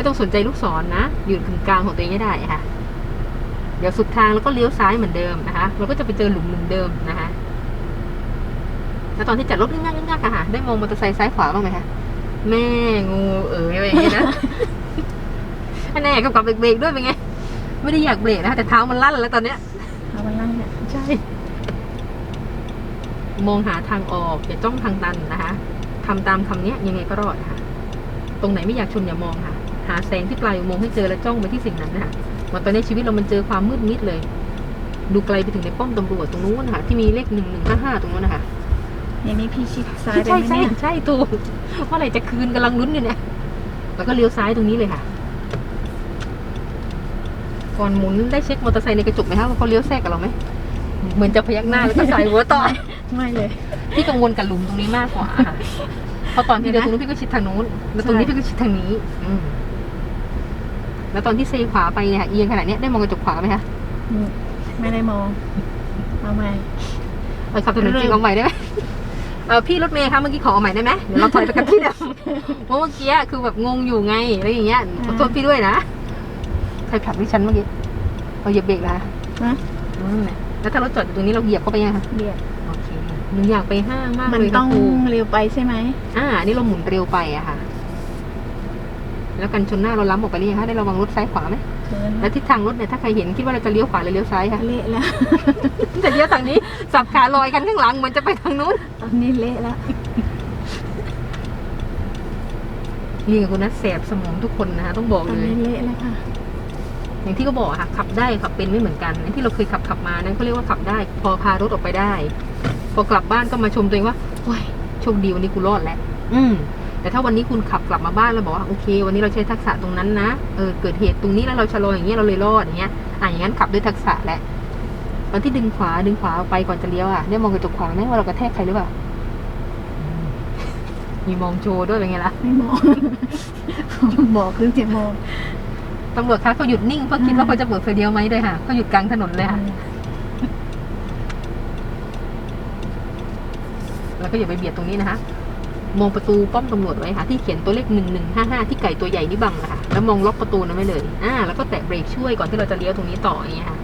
ไม่ต้องสนใจลูกศรนะอยู่กึ่งกลางของตัวเองให้ได้ค่ะ เดี๋ยวสุดทางแล้วก็เลี้ยวซ้ายเหมือนเดิมนะคะเราก็จะไปเจอหลุมหลุมเดิมนะคะแล้วตอนที่จัดรถง่ายๆง่ายๆอะค่ะได้มองมอเตอร์ไซค์ซ้ายขวาบ้างไหมคะแม่งูเอ๋ยอะไรอย่างเงี้ยนะอันแน่กับกับเบรกๆด้วยเป็นไง ไม่ได้อยากเบรกนะคะแต่เท้ามันลั่นแล้วตอนเนี้ยเอาวันนั่งเนี่ยใช่มองหาทางออกอย่าจ้องทางตันนะคะทำตามคำเนี้ยยังไงก็รอดค่ะ ตรงไหนไม่อยากชนอย่ามองค่ะ หาแสงที่ปลายอุโมงค์ให้เจอแล้วจ้องไปที่สิ่งนั้นนะคะเหมาตอนนี้ชีวิตเรามันเจอความมืดมิดเลย ดูไกลไปถึงในป้อมตำรวจตรงนู้นนะคะที่มีเลขหนึ่งหนึ่งห้าห้าตรงนู้นนะคะอย่างนี้พี่ชิดซ้ายใช่ไปไหมใช่เนี่ยใช่ถูกว่าอะไรจะคืนกำลังลุ้นอยู่เนี่ยแล้วก็เลี้ยวซ้ายตรงนี้เลยค่ะ ก่อนหมุนได้เช็คมอเตอร์ไซค์ในกระจกไหมคะว่าเขาเลี้ยวแทรกกับเราไหมเหมือนจะพยักหน้าแล้วก็ใส่หัวต่อ ไม่เลย พี่กังวลกับหลุมตรงนี้มากกว่าค่ะเพราะตอนที่เดินตรงนู้นพี่ก็ชิดทางนู้นแล้วตรงนี้ใช่พี่ก็ชิดทางนี้ อืม แล้วตอนที่เซขวาไปเนี่ยเอียงขนาดเนี้ยได้มองกระจกขวาไหมคะอืมไม่ได้มองเอาไหมเออขับถนนจริงเริ่มเอาใหม่ได้ไหมเออพี่รถเมย์คะเมื่อกี้ขอเอาใหม่ได้ไหมเดี๋ยวเราถอยไปกันที่เดิมเพราะเมื่อกี้คือแบบงงอยู่ไงอะไรอย่างเงี้ยขอโทษพี่ด้วยนะใครผลักดิฉันเมื่อกี้เราเหยียบเบรกแล้วนะอืมแล้วถ้ารถจอดอยู่ตรงนี้เราเหยียบเข้าไปยังคะเบียดโอเคหนูอยากไปห้างมากมันเลยต้องค่ะครูเร็วไปใช่ไหมอ่าอันนี่เราหมุนเร็วไปอะค่ะ แล้วกันชนหน้าเราล้ำออกไปหรือยังคะได้ระวังรถซ้ายขวาไหมเชิญแล้วทิศทางรถเนี่ยถ้าใครเห็นคิดว่าเราจะเลี้ยวขวาหรือเลี้ยวซ้ายคะเละแล้วจะเลี้ยวทางนี้สับขาลอยกันข้างหลังเหมือนจะไปทางนู้นตอนนี้เละแล้วนี่กับคุณนัทแสบสมองทุกคนนะคะต้องบอกตอนเลยนี้เละแล้วค่ะอย่างที่เขาบอกอะค่ะขับได้ขับเป็นไม่เหมือนกันอันที่เราเคยขับขับมานั้นเขาเรียกว่าขับได้ พอพารถออกไปได้ พอกลับบ้านก็มาชมตัวเองว่าโอ้ยโชคดีวันนี้กูรอดแล้ว อืม แต่ถ้าวันนี้คุณขับกลับมาบ้านแล้วบอกว่าโอเค วันนี้เราใช้ทักษะตรงนั้นนะเออเกิดเหตุตรงนี้แล้วเราชะลออย่างเงี้ยเราเลยรอดอย่างเงี้ยอะอย่างนั้นขับด้วยทักษะแหละตอนที่ดึงขวาดึงขวาออกไปก่อนจะเลี้ยวอะได้มองกระจกขวาไหมว่าเรากระแทกใครหรือเปล่าอืมมีมองโชว์ด้วยเป็นไงล่ะไม่มองบอกคือจะมองตำรวจคะเขาหยุดนิ่งเพราะคิดว่าเขาจะเปิดไฟเดียวไหมด้วยค่ะเขาหยุดกลางถนนเลยค่ะแล้วก็อย่าไปเบียดตรงนี้นะคะ มองประตูป้อมตำรวจไว้ค่ะ ที่เขียนตัวเลขหนึ่งหนึ่งห้าห้าที่ไก่ตัวใหญ่นี่บังนะคะแล้วมองล็อกประตูนั้นไว้เลย อ่า แล้วก็แตะเบรกช่วยก่อนที่เราจะเลี้ยวตรงนี้ต่ออย่างเงี้ยค่ะ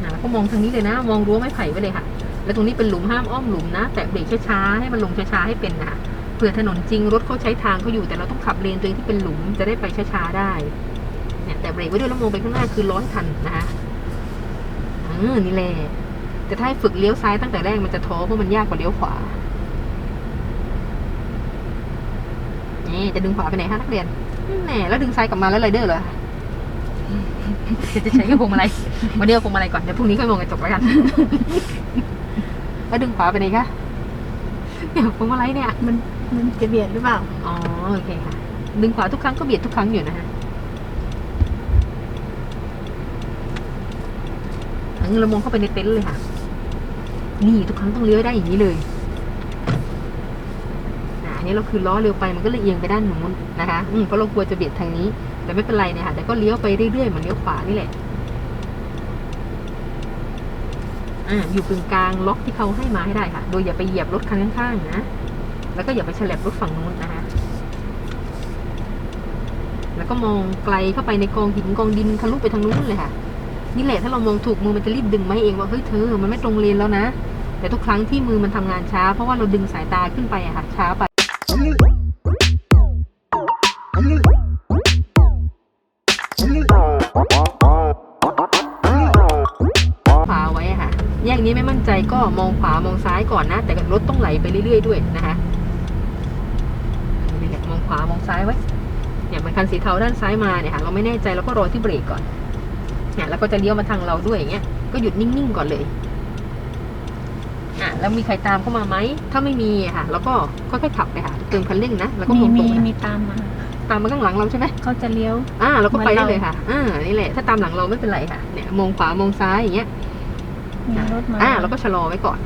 อ่าแล้วก็มองทางนี้เลยนะ มองรั้วไม้ไผ่ไว้เลยค่ะ แล้วตรงนี้เป็นหลุมห้ามอ้อมหลุมนะ แตะเบรกช้าๆให้มันลงช้าๆให้เป็นนะเผื่อถนนจริงรถเขาใช้ทางเขาอยู่แต่เราต้องขับเลนตัวเองที่เป็นหลุมจะได้ไปช้าๆได้เนี่ยแต่เบรกไว้ด้วยแล้วมองไปข้างหน้าคือร้อยทันนะคะเออนี่แหละแต่ถ้าฝึกเลี้ยวซ้ายตั้งแต่แรกมันจะท้อเพราะมันยากกว่าเลี้ยวขวา นี่จะดึงขวาไปไหนคะนักเรียนแหน่แล้วดึงซ้ายกลับมาแล้วไรเดอร์เหรอจะใช้แค่พวงมาลัยมาเดียวพวงมาลัยก่อนเดี๋ยวพรุ่งนี้ค่อยมองกระจกแล้วกัน แล้วดึงขวาไปไหนคะเดี๋ยวพวงมาลัยเนี่ย มันมันจะเบียดหรือเปล่า อ๋อโอเคค่ะ ดึงขวาทุกครั้งก็เบียดทุกครั้งอยู่นะฮะอันนี้เรามองเข้าไปในเต็นท์เลยค่ะ นี่ทุกครั้งต้องเลี้ยวได้อย่างนี้เลยอ่าอั นี้เราคือล้อเร็วไปมันก็เลยเอียงไปด้านนู้นนะคะอืมเพราะเรากลัวจะเบียดทางนี้ แต่ไม่เป็นไรเนี่ยค่ะแต่ก็เลี้ยวไปเรื่อยๆเหมือนเลี้ยวขวานี่แหละอ่าอยู่กึ่งกลางล็อกที่เขาให้มาให้ได้ค่ะ โดยอย่าไปเหยียบรถคันข้างๆนะแล้วก็อย่าไปฉลับรถฝั่งนู้นนะคะแล้วก็มองไกลเข้าไปในกองหินกองดินทะลุไปทางนู้นเลยค่ะนี่แหละถ้าเรามองถูกมือมันจะรีบดึงไม้เองว่าเฮ้ยเธอมันไม่ตรงเลนแล้วนะ แต่ทุกครั้งที่มือมันทำงานช้า เพราะว่าเราดึงสายตาขึ้นไปอะค่ะช้าไป ใจก็มองขวามองซ้ายก่อนนะ แต่รถต้องไหลไปเรื่อยๆด้วยนะคะนี่แหละมองขวามองซ้ายไว้เนี่ยมันคันสีเทาด้านซ้ายมาเนี่ยค่ะเราไม่แน่ใจเราก็รอที่เบรกก่อนเนี่ยแล้วก็จะเลี้ยวมาทางเราด้วยอย่างเงี้ยก็หยุดนิ่งๆก่อนเลยอะแล้วมีใครตามเข้ามาไหมถ้าไม่มีอะค่ะ แล้วก็ค่อยๆขับไปค่ะเติมคันเร่งนะแล้วก็มีมองตรมีงไปมีตามมาตามมาข้างหลังเราใช่ไหมเขาจะเลี้ยว อ่าเราก็ไปเหมืได้อนเราเลยค่ะ อ่า นี่แหละ ถ้าตามหลังเราไม่เป็นไรค่ะ เนี่ย มองขวา มองซ้ายอย่างเงี้ย มีรถมาอ่าเราก็ชะลอไว้ก่อน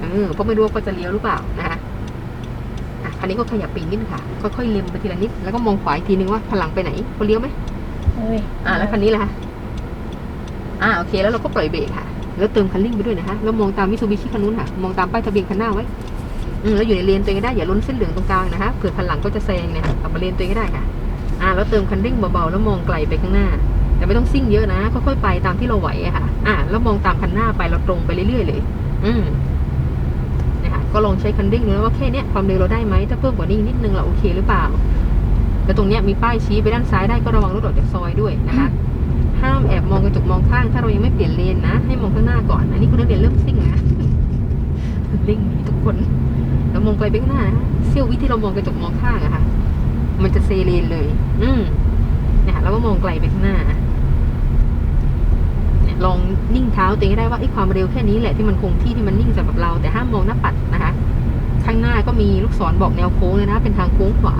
เออเพราะไม่รู้ว่าเขาจะเลี้ยวหรือเปล่านะคะอะคันนี้ก็ขยับปีกนิดค่ะ ค่อยๆเล็มไปทีละนิด แล้วก็มองขวาอีกทีนึงว่าพลังไปไหนเขาเลี้ยวไหมเอ้ยอ่าแล้วคันนี้ล่ะคะอ่าโอเค แล้วเราก็ปล่อยเบรกค่ะ แล้วเติมคันเร่งไปด้วยนะคะแล้วมองตามมิซูบิชิคันนู้นค่ะ มองตามป้ายทะเบียนคันหน้าไว้อืมแล้วอยู่ในเลนตัวเองก็ได้อย่าล้นเส้นเหลืองตรงกลางนะคะเผื่อคันหลังก็จะแซงเนี่ยค่ะกลับมาเลนตัวเองก็ได้ค่ะ อ่า แล้วเติมคันเร่งเบาๆแล้วมองไกลไปข้างหน้า แต่ไม่ต้องซิ่งเยอะนะค่อยๆไปตามที่เราไหวอะค่ะ อ่าแล้วมองตามคันหน้าไปเราตรงไปเรื่อยๆเลย อืมนะคะก็ลองใช้คันเร่งดูนะว่าแค่เนี้ยความเร็วเราได้ไหมถ้าเพิ่มกว่านี้นิดนึงเราโอเคหรือเปล่า แล้วตรงเนี้ยมีป้ายชี้ไปด้านซ้ายได้ก็ระวังรถออกจากซอยด้วยนะคะห้ามแอบมองกระจกมองข้าง ถ้าเรายังไม่เปลี่ยนเลนนะให้มองข้างหน้าก่อนอันนี้คุณนักเรียนเริ่มซิ่งนะซิ่งทุกคนแล้วมองไกลไปข้างหน้านะเสี้ยววิที่เรามองกระจกมองข้างอะค่ะ มันจะเซเลนเลย อืมเนี่ยแล้วก็มองไกลไปข้างหน้า ลองนิ่งเท้าตัวเองให้ได้ว่าไอ้ความเร็วแค่นี้แหละที่มันคงที่ที่มันนิ่งสำหรับเรา แต่ห้ามมองหน้าปัดนะคะ ข้างหน้าก็มีลูกศรบอกแนวโค้งเลยนะ เป็นทางโค้งขวา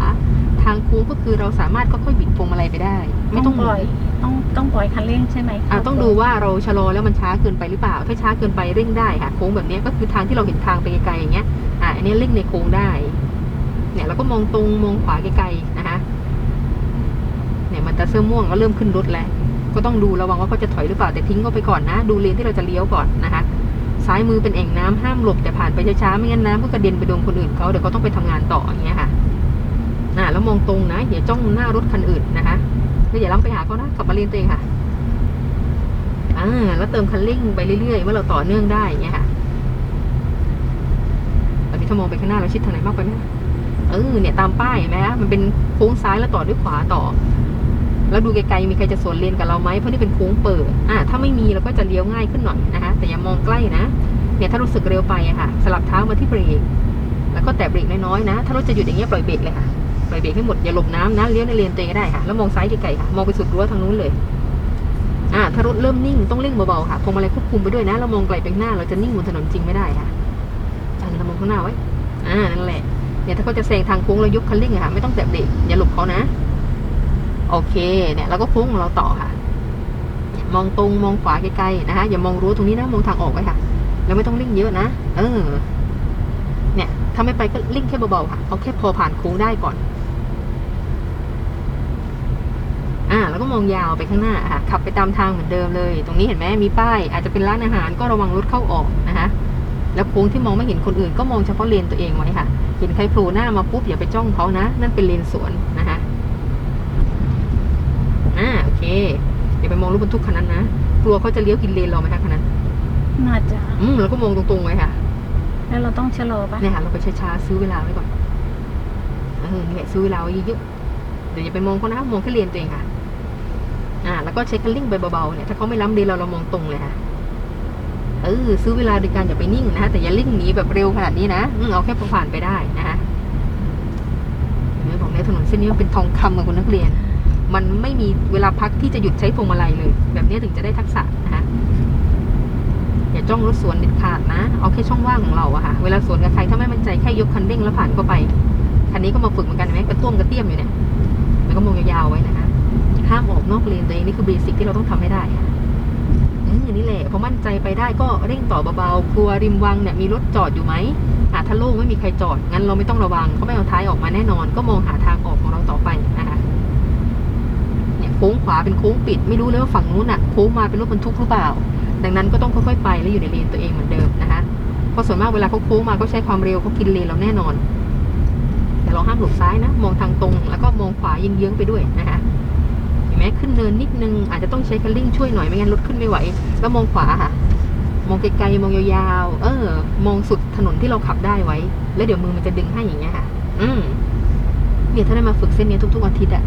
ทางโค้งก็คือเราสามารถค่อยๆบิดพวงมาลัยไปได้ ไม่ต้องปล่อยต้องต้องปล่อยคันเร่งใช่ไหมอ่าต้องดูว่าเราชะลอแล้วมันช้าเกินไปหรือเปล่า ถ้าช้าเกินไปเร่งได้ค่ะโค้งแบบเนี้ยก็คือทางที่เราเห็นทางไปไกลๆอย่างเงี้ยอ่าอันนี้เร่งในโค้งได้ เนี่ยแล้วก็มองตรงมองขวาไกลๆนะคะเนี่ยมันจะเสื้อม่วงก็เริ่มขึ้นรถแล้ว ก็ต้องดูระวังว่าเขาจะถอยหรือเปล่าแต่ทิ้งเขาไปก่อนนะ ดูเลนที่เราจะเลี้ยวก่อนนะคะ ซ้ายมือเป็นแอ่งน้ำห้ามหลบแต่ผ่านไปช้าๆไม่งั้นน้ำก็กระเด็นไปโดนคนอื่นเขาเดี๋ยวเขาต้องไปทำงานต่ออย่างเงี้ยค่ะอ่าแล้วมองตรงนะอย่าจ้องหน้ารถคันอื่นนะคะแล้วอย่าล้ำไปหาเขานะกลับมาเลนตัวเองค่ะอ่าแล้วเติมคันเร่งไปเรื่อยๆว่าเราต่อเนื่องได้อย่างเงี้ยค่ะตอนนี้ถ้ามองไปข้างหน้าเราชิดทางไหนมากไปไหมเออเนี่ยตามป้ายเห็นไหมฮะมันเป็นโค้งซ้ายแล้วต่อด้วยขวาต่อ แล้วดูไกลๆมีใครจะสวนเลนกับเราไหมเพราะนี่เป็นโค้งเปิดอ่าถ้าไม่มีเราก็จะเลี้ยวง่ายขึ้นหน่อยนะคะ แต่อย่ามองใกล้นะเนี่ยถ้ารู้สึกเร็วไปอะค่ะ สลับเท้ามาที่เบรกแล้วก็แตะเบรกน้อยๆนะ ถ้ารถจะหยุดอย่างเงี้ยปล่อยเบรกเลยค่ะปล่อยเบรกให้หมดอย่าหลบน้ำนะเลี้ยวในเลนตัวเองก็ได้ค่ะ แล้วมองซ้ายไกลๆค่ะมองไปสุดรั้วทางนู้นเลยอ่าถ้ารถเริ่มนิ่งต้องเร่งเบาๆค่ะพวงมาลัยควบคุมไปด้วยนะเรามองไกลไปหน้าเราจะนิ่งบนถนนจริงไม่ได้ค่ะอ่าเรามองข้างหน้าไว้อ่านั่นแหละเนี่ยถ้าเขาจะแซงทางโค้งเรายกคันเร่งอะค่ะ ไม่ต้องแตะเบรกอย่าหลบเขานะ โอเคเนี่ยเราก็โค้งเราต่อค่ะ มองตรงมองขวาไกลๆนะคะอย่ามองรั้วตรงนี้นะมองทางออกไว้ค่ะแล้วไม่ต้องเร่งเยอะนะเออ เนี่ยถ้าไม่ไปก็เร่งแค่เบาๆค่ะเอาแค่พอผ่านโค้งได้ก่อน อ่า แล้วก็มองยาวไปข้างหน้าค่ะ ขับไปตามทางเหมือนเดิมเลย ตรงนี้เห็นไหมมีป้าย อาจจะเป็นร้านอาหารก็ระวังรถเข้าออกนะคะแล้วโค้งที่มองไม่เห็นคนอื่นก็มองเฉพาะเลนตัวเองไว้ค่ะ เห็นใครโผล่หน้ามาปุ๊บอย่าไปจ้องเขานะ นั่นเป็นเลนสวน อ่าโอเคอย่าไปมองรถบรรทุกคันนั้นนะกลัวเขาจะเลี้ยวกินเลนเราไหมคะคันนั้นน่าจะอืมแล้วก็มองตรงๆไว้ค่ะ แล้วเราต้องชะลอปะเนี่ยค่ะเราไปช้าๆซื้อเวลาไว้ก่อนเออนี่แหละซื้อเวลาไว้เยอะๆเดี๋ยวอย่าไปมองเขานะมองแค่เลนตัวเองค่ะ อ่า แล้วก็ใช้คันเร่งไปเบาๆเนี่ยถ้าเขาไม่ล้ำเลนเราเรามองตรงเลยค่ะเออซื้อเวลาโดยการอย่าไปนิ่งนะคะแต่อย่าเร่งหนีแบบเร็วขนาดนี้นะอืมเอาแค่พอผ่านไปได้นะคะเห็นไหมบอกแล้วถนนเส้นนี้มันเป็นทองคำกับคุณนักเรียน มันไม่มีเวลาพักที่จะหยุดใช้พวงมาลัยเลย แบบนี้ถึงจะได้ทักษะนะคะอย่าจ้องรถสวนเด็ดขาดนะ เอาแค่ช่องว่างของเราอะค่ะ เวลาสวนกับใครถ้าไม่มั่นใจแค่ยกคันเร่งแล้วผ่านเข้าไปคันนี้ก็มาฝึกเหมือนกันไหมกระต้วมกระเตี้ยมอยู่เนี่ยแล้วก็มองยาวๆไว้นะคะห้ามออกนอกเลนตัวเองนี่คือเบสิกที่เราต้องทำให้ได้ค่ะอืมนี่แหละพอมั่นใจไปได้ก็เร่งต่อเบาๆกลัวริมวังเนี่ยมีรถจอดอยู่ไหมถ้าโล่งไม่มีใครจอดงั้นเราไม่ต้องระวังเขาไม่เอาท้ายออกมาแน่นอน ก็มองหาทางออกของเราต่อไปนะคะ โค้งขวาเป็นโค้งปิด ไม่รู้เลยว่าฝั่งนู้นอะโค้งมาเป็นรถบรรทุกหรือเปล่า ดังนั้นก็ต้องค่อยๆไปแล้วอยู่ในเลนตัวเองเหมือนเดิมนะคะเพราะส่วนมากเวลาเขาโค้งมาก็ใช้ความเร็วเขากินเลนเราแน่นอน แต่เราห้ามหลบซ้ายนะ มองทางตรง แล้วก็มองขวาเยื้องๆไปด้วยนะคะเห็นไหมขึ้นเนินนิดนึงอาจจะต้องใช้คันเร่งช่วยหน่อยไม่งั้นรถขึ้นไม่ไหว แล้วมองขวาค่ะมองไกลๆมองยาวๆ เออ มองสุดถนนที่เราขับได้ไว้ แล้วเดี๋ยวมือมันจะดึงให้อย่างเงี้ยค่ะ อืมเนี่ยถ้าได้มาฝึกเส้นนี้ทุกๆอาทิตย์อะ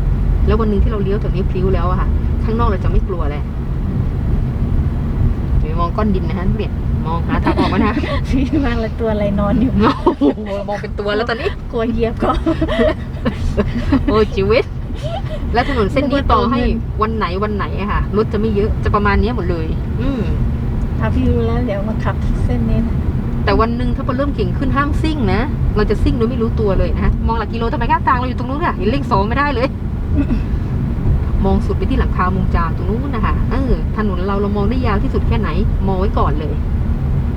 แล้ววันหนึงที่เราเลี้ยวแถวนี้พลิ้วแล้วอะค่ะ ข้างนอกเราจะไม่กลัวแล้วเดี๋ยวมองก้อนดินนะฮะเบียดมองหาทางออกมานะพี่ว่าอะไรตัวอะไรนอนอยู่โอ้โหมองเป็นตัวแล้วตอนนี้กลัวเหยียบก็โอ้ยชีวิต และถนนเส้นนี้ต่อให้วันไหนวันไหนอะค่ะรถจะไม่เยอะจะประมาณเนี้ยหมดเลย อืมถ้าพี่รู้แล้วเดี๋ยวมาขับเส้นนี้นะแต่วันหนึ่งถ้าพอเริ่มเก่งขึ้นห้ามซิ่งนะเราจะซิ่งโดยไม่รู้ตัวเลยนะมองหลักกิโลทำไมข้างทางเราอยู่ตรงนู้นอะเห็นเลขสองไม่ได้เลย มองสุดไปที่หลังคามุงจามตรงนู้นนะคะเออถนนเราเรามองได้ยาวที่สุดแค่ไหน มองไว้ก่อนเลย